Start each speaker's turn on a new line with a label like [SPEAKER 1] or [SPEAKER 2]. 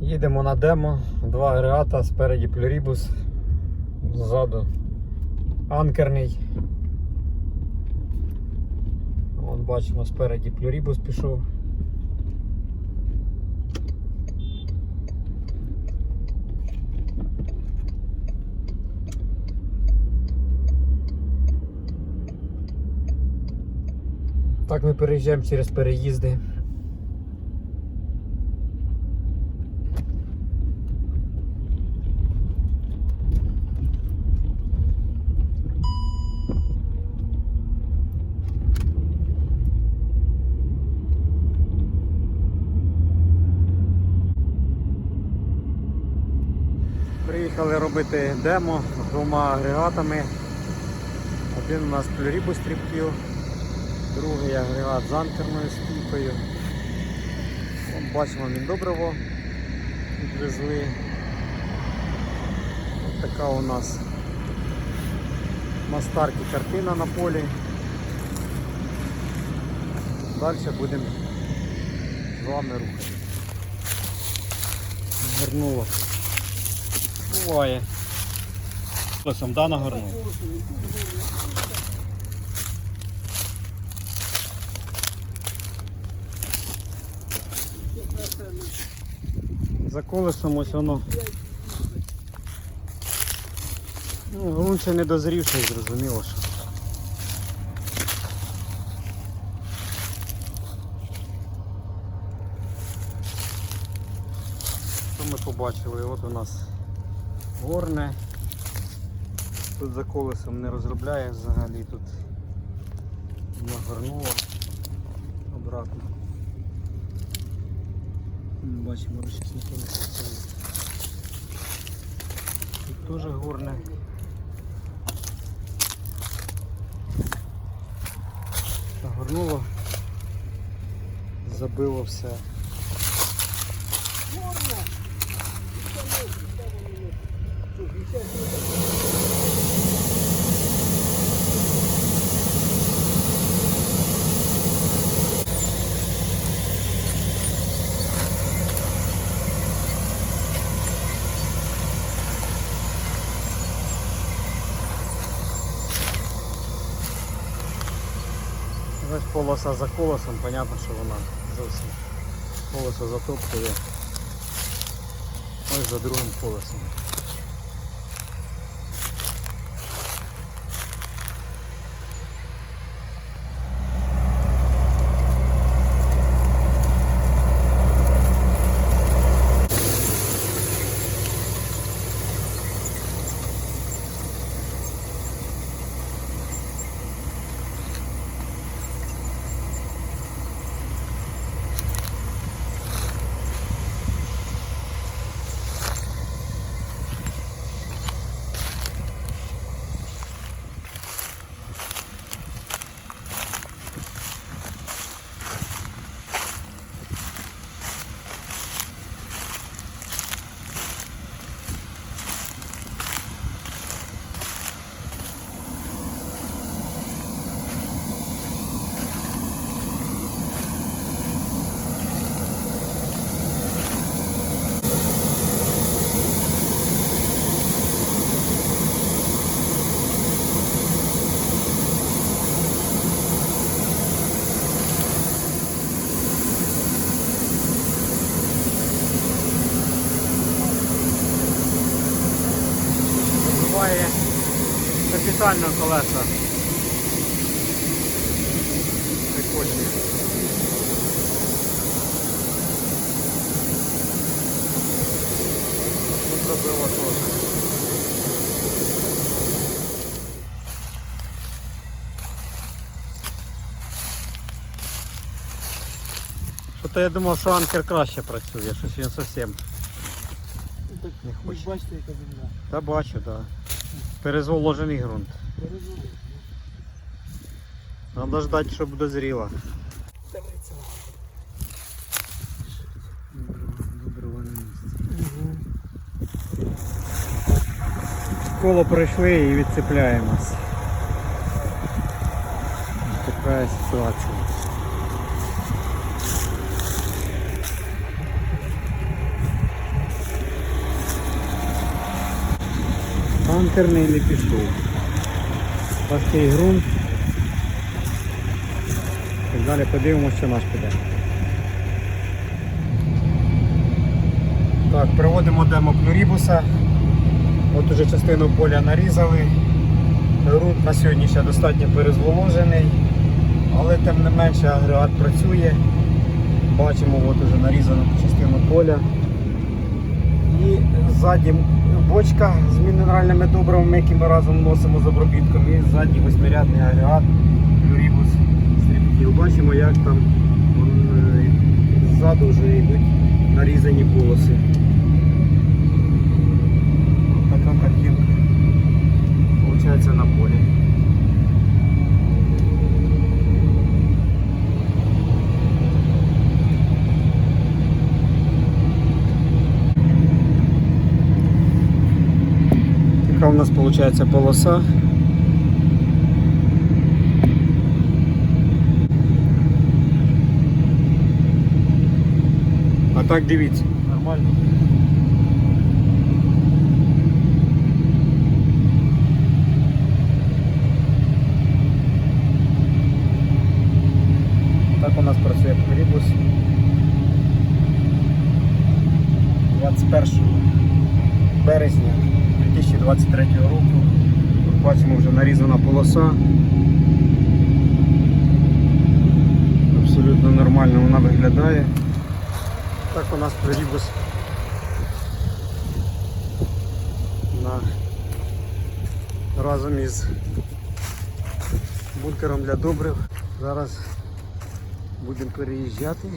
[SPEAKER 1] Їдемо на демо, два агрегата, спереді плюрібус, ззаду анкерний. Вон бачимо спереді плюрібус пішов. Так ми переїжджаємо через переїзди. Приїхали робити демо двома агрегатами. Один у нас плюрібус стрібків, другий агрегат з анкерною стійкою. Бачимо міндобриво відвезли. Ось така у нас на старті картина на полі. Далі будемо з вами рухати. Горнуло. Буває. Колесом, да, нагорнув? За колесом ось воно. Ну, грунт не дозрівший, зрозуміло, що. Що ми побачили? От у нас горне. Тут за колесом не розробляє взагалі, тут нагорнуло обратно. Бачимо розчисники не працюють. Тут теж горне. Нагорнуло, забило все. Ось полоса за колесом, понятно, що вона зовсім колесо затоптує. Ось за другим колесом. капітально колеса. Прикольні. Тут зробило теж. Що-то я думав, що анкер краще працює, щось він зовсім.
[SPEAKER 2] Так,
[SPEAKER 1] Не
[SPEAKER 2] ви ж
[SPEAKER 1] хоче.
[SPEAKER 2] бачите, яка земля.
[SPEAKER 1] Та бачу, так. Да. Перезволожений ґрунт. Надо ждать, щоб дозріло.
[SPEAKER 2] Дивиться.
[SPEAKER 1] Коло пройшли і відцепляємось. Така ситуація. Анкерний не пішов. Важкий ґрунт. Так далі подивимося, що наш піде. Так, проводимо демо клюрібуса. От уже частину поля нарізали. Грунт на сьогодні ще достатньо перезволожений, але тим не менше агрегат працює. Бачимо, от уже нарізану частину поля. І ззаді бочка з мінеральними добривами, які ми разом носимо з обробітком, і задній восьмирядний агрегат Люрібус стрібків. Бачимо, як там е, ззаду вже йдуть нарізані полоси. Така у нас виходить полоса. А так дивіться, нормально. Так у нас працює Полібус. 21 березня 2023 року. Тут бачимо вже нарізана полоса. Абсолютно нормально вона виглядає. Так у нас прорібус на разом із бункером для добрив. Зараз будемо переїжджати.